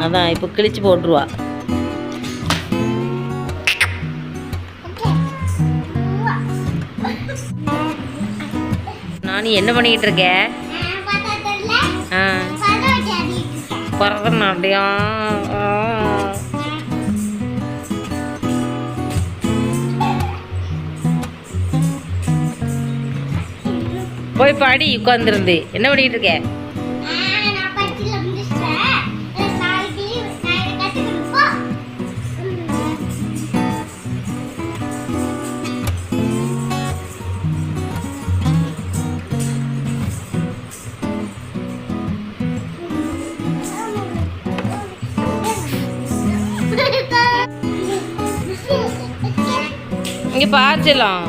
அதான் இப்போ கிழிச்சு போட்டுருவா. நானும் என்ன பண்ணிக்கிட்டு இருக்க? ஆ. பரதநாட்டியம். போய் பாடி உட்காந்துருந்து என்ன பண்ணிக்கிட்டு இருக்க இங்கே பார்த்துலாம்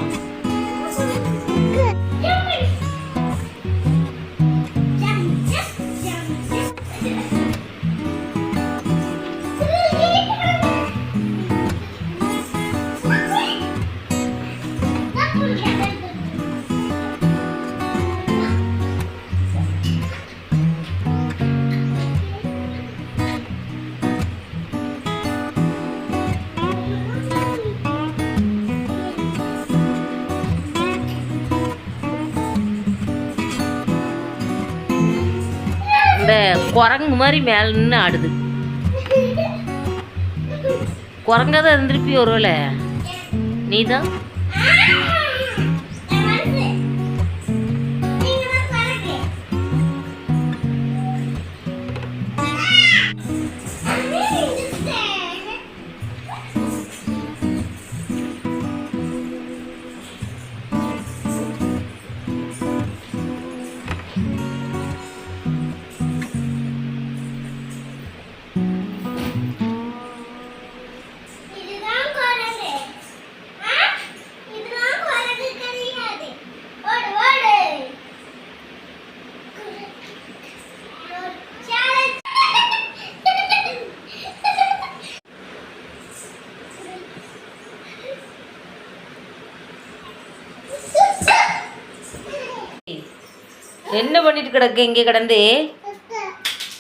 அந்த குரங்கு மாதிரி மேலே நின்று ஆடுது. குரங்கா தான் இருந்திருப்பி ஒருவேளை? நீ தான் என்ன பண்ணிட்டு கிடக்கு இங்கே கிடந்து?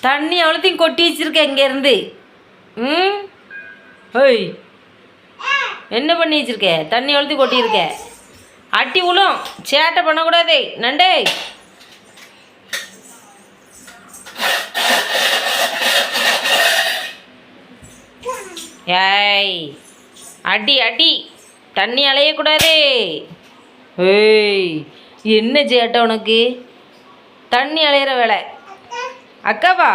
தண்ணி அவ்வளோத்தையும் கொட்டி வச்சிருக்க இங்கேருந்து ம்? ஹோய். என்ன பண்ணி வச்சிருக்க? தண்ணி அவ்வளோத்தையும் கொட்டியிருக்க அட்டி உளும். சேட்டை பண்ணக்கூடாதே. நண்டே. ஏய். அடி அடி. தண்ணி அலையக்கூடாதே. ஏய் என்ன சேட்டை உனக்கு? தண்ணி அலையிற வேலை. அக்காவா?